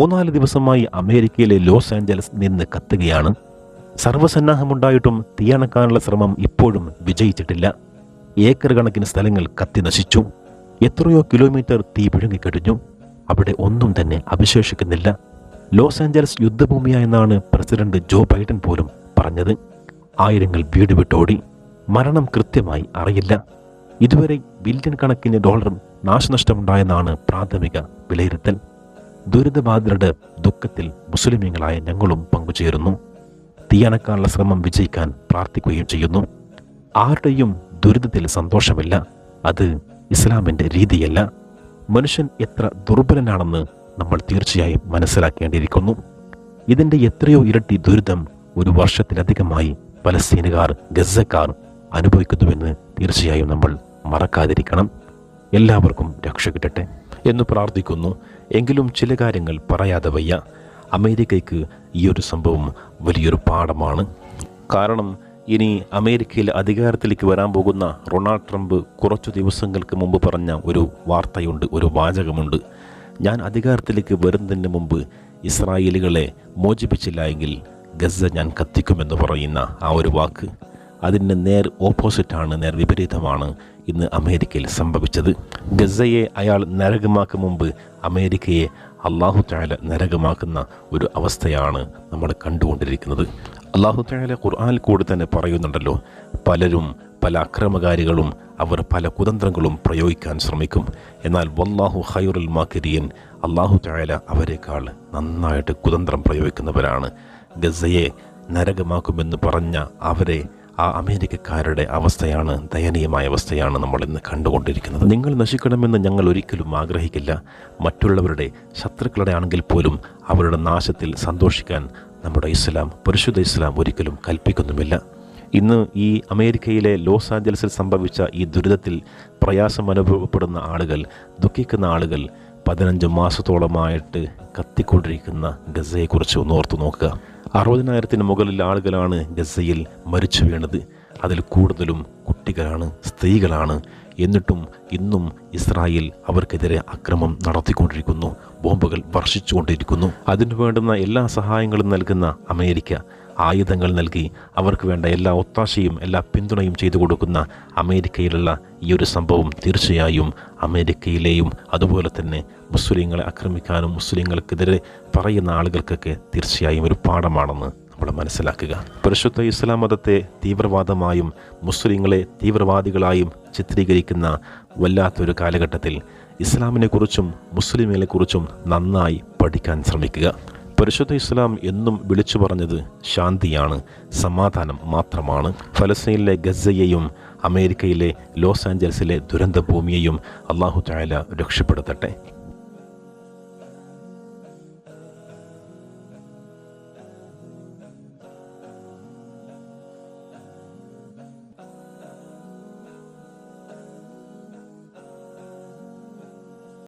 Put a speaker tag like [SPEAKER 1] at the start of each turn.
[SPEAKER 1] മൂന്നാൽ ദിവസമായി അമേരിക്കയിലെ Los Angeles നിന്ന് കത്തുകയാണ്. സർവസന്നാഹമുണ്ടായിട്ടും തീയണക്കാനുള്ള ശ്രമം ഇപ്പോഴും വിജയിച്ചിട്ടില്ല. ഏക്കർ കണക്കിന് സ്ഥലങ്ങൾ കത്തി നശിച്ചു. എത്രയോ കിലോമീറ്റർ തീ വിഴുങ്ങിക്കഴിഞ്ഞു അവിടെ ഒന്നും തന്നെ അവശേഷിക്കുന്നില്ല. ലോസ് ആഞ്ചലസ് യുദ്ധഭൂമിയായെന്നാണ് പ്രസിഡന്റ് ജോ ബൈഡൻ പോലും പറഞ്ഞത്. ആയിരങ്ങൾ വീട് വിട്ടോടി. മരണം കൃത്യമായി അറിയില്ല. ഇതുവരെ ബില്യൺ കണക്കിന് ഡോളർ നാശനഷ്ടമുണ്ടായെന്നാണ് പ്രാഥമിക വിലയിരുത്തൽ. ദുരിതബാധിതരുടെ ദുഃഖത്തിൽ മുസ്ലിമീങ്ങളായ ഞങ്ങളും പങ്കുചേരുന്നു. തീയണക്കാനുള്ള ശ്രമം വിജയിക്കാൻ പ്രാർത്ഥിക്കുകയും ചെയ്യുന്നു. ആരുടെയും ദുരിതത്തിൽ സന്തോഷമില്ല. അത് ഇസ്ലാമിന്റെ രീതിയല്ല. മനുഷ്യൻ എത്ര ദുർബലനാണെന്ന് നമ്മൾ തീർച്ചയായും മനസ്സിലാക്കേണ്ടിയിരിക്കുന്നു. ഇതിന്റെ എത്രയോ ഇരട്ടി ദുരിതം ഒരു വർഷത്തിലധികമായി പലസ്തീനുകാർ ഗസക്കാർ അനുഭവിക്കുന്നുവെന്ന് തീർച്ചയായും നമ്മൾ മറക്കാതിരിക്കണം. എല്ലാവർക്കും രക്ഷ കിട്ടട്ടെ. എന്ന് പ്രാർത്ഥിക്കുന്നു. എങ്കിലും ചില കാര്യങ്ങൾ പറയാതെ വയ്യ. അമേരിക്കയ്ക്ക് ഈ ഒരു സംഭവം വലിയൊരു പാഠമാണ്. കാരണം ഇനി അമേരിക്കയിൽ അധികാരത്തിലേക്ക് വരാൻ പോകുന്ന റൊണാൾഡ് ട്രംപ് കുറച്ചു ദിവസങ്ങൾക്ക് മുമ്പ് പറഞ്ഞ ഒരു വാർത്തയുണ്ട് ഒരു വാചകമുണ്ട്. ഞാൻ അധികാരത്തിലേക്ക് വരുന്നതിന് മുമ്പ് ഇസ്രായേലുകളെ മോചിപ്പിച്ചില്ല എങ്കിൽ ഗസ ഞാൻ കത്തിക്കുമെന്ന് പറയുന്ന ആ ഒരു വാക്ക്. അതിന് നേർ ഓപ്പോസിറ്റാണ് നേർ വിപരീതമാണ് ഇന്ന് അമേരിക്കയിൽ സംഭവിച്ചത്. ഗസയെ അയാൾ നരകമാക്കും മുമ്പ് അമേരിക്കയെ അള്ളാഹു താല നരകമാക്കുന്ന ഒരു അവസ്ഥയാണ് നമ്മൾ കണ്ടുകൊണ്ടിരിക്കുന്നത്. അള്ളാഹു താല ഖുർആാനിൽ കൂടി തന്നെ പറയുന്നുണ്ടല്ലോ പലരും പല അക്രമകാരികളും അവർ പല കുതന്ത്രങ്ങളും പ്രയോഗിക്കാൻ ശ്രമിക്കും. എന്നാൽ വല്ലാഹു ഹൈറുൽ മാക്കിരിയൻ അള്ളാഹു താല അവരെക്കാൾ നന്നായിട്ട് കുതന്ത്രം പ്രയോഗിക്കുന്നവരാണ്. ഗസയെ നരകമാക്കുമെന്ന് പറഞ്ഞ അവരെ ആ അമേരിക്കക്കാരുടെ അവസ്ഥയാണ് ദയനീയമായ അവസ്ഥയാണ് നമ്മൾ ഇന്ന് കണ്ടുകൊണ്ടിരിക്കുന്നത്. നിങ്ങൾ നശിക്കണമെന്ന് ഞങ്ങൾ ഒരിക്കലും ആഗ്രഹിക്കില്ല. മറ്റുള്ളവരുടെ ശത്രുക്കളുടെ ആണെങ്കിൽ പോലും അവരുടെ നാശത്തിൽ സന്തോഷിക്കാൻ നമ്മുടെ ഇസ്ലാം പരിശുദ്ധ ഇസ്ലാം ഒരിക്കലും കൽപ്പിക്കുന്നുമില്ല. ഇന്ന് ഈ അമേരിക്കയിലെ ലോസ് ആഞ്ചലസിൽ സംഭവിച്ച ഈ ദുരിതത്തിൽ പ്രയാസം അനുഭവപ്പെടുന്ന ആളുകൾ ദുഃഖിക്കുന്ന ആളുകൾ പതിനഞ്ച് മാസത്തോളമായിട്ട് കത്തിക്കൊണ്ടിരിക്കുന്ന ഗസയെക്കുറിച്ച് ഒന്ന് ഓർത്തു നോക്കുക. അറുപതിനായിരത്തിന് മുകളിൽ ആളുകളാണ് ഗസയിൽ മരിച്ചു വീണത്. അതിൽ കൂടുതലും കുട്ടികളാണ് സ്ത്രീകളാണ്. എന്നിട്ടും ഇന്നും ഇസ്രായേൽ അവർക്കെതിരെ അക്രമം നടത്തിക്കൊണ്ടിരിക്കുന്നു. ബോംബുകൾ വർഷിച്ചുകൊണ്ടിരിക്കുന്നു. അതിനു വേണ്ടുന്ന എല്ലാ സഹായങ്ങളും നൽകുന്ന അമേരിക്ക ആയുധങ്ങൾ നൽകി അവർക്ക് വേണ്ട എല്ലാ ഒത്താശയും എല്ലാ പിന്തുണയും ചെയ്തു കൊടുക്കുന്ന അമേരിക്കയിലുള്ള ഈ ഒരു സംഭവം തീർച്ചയായും അമേരിക്കയിലെയും അതുപോലെ തന്നെ മുസ്ലിങ്ങളെ ആക്രമിക്കാനും മുസ്ലിങ്ങൾക്കെതിരെ പറയുന്ന ആളുകൾക്കൊക്കെ തീർച്ചയായും ഒരു പാഠമാണെന്ന് നമ്മൾ മനസ്സിലാക്കുക. പരിശുദ്ധ ഇസ്ലാം മതത്തെ തീവ്രവാദമായും മുസ്ലിങ്ങളെ തീവ്രവാദികളായും ചിത്രീകരിക്കുന്ന വല്ലാത്തൊരു കാലഘട്ടത്തിൽ ഇസ്ലാമിനെക്കുറിച്ചും മുസ്ലിമിനെക്കുറിച്ചും നന്നായി പഠിക്കാൻ ശ്രമിക്കുക. പരിശുദ്ധ ഇസ്ലാം എന്നും വിളിച്ചു പറഞ്ഞത് ശാന്തിയാണ് സമാധാനം മാത്രമാണ്. ഫലസ്തീനിലെ ഗസയെയും അമേരിക്കയിലെ ലോസ് ആഞ്ചൽസിലെ ദുരന്ത ഭൂമിയെയും അള്ളാഹു തായാല രക്ഷപ്പെടുത്തട്ടെ.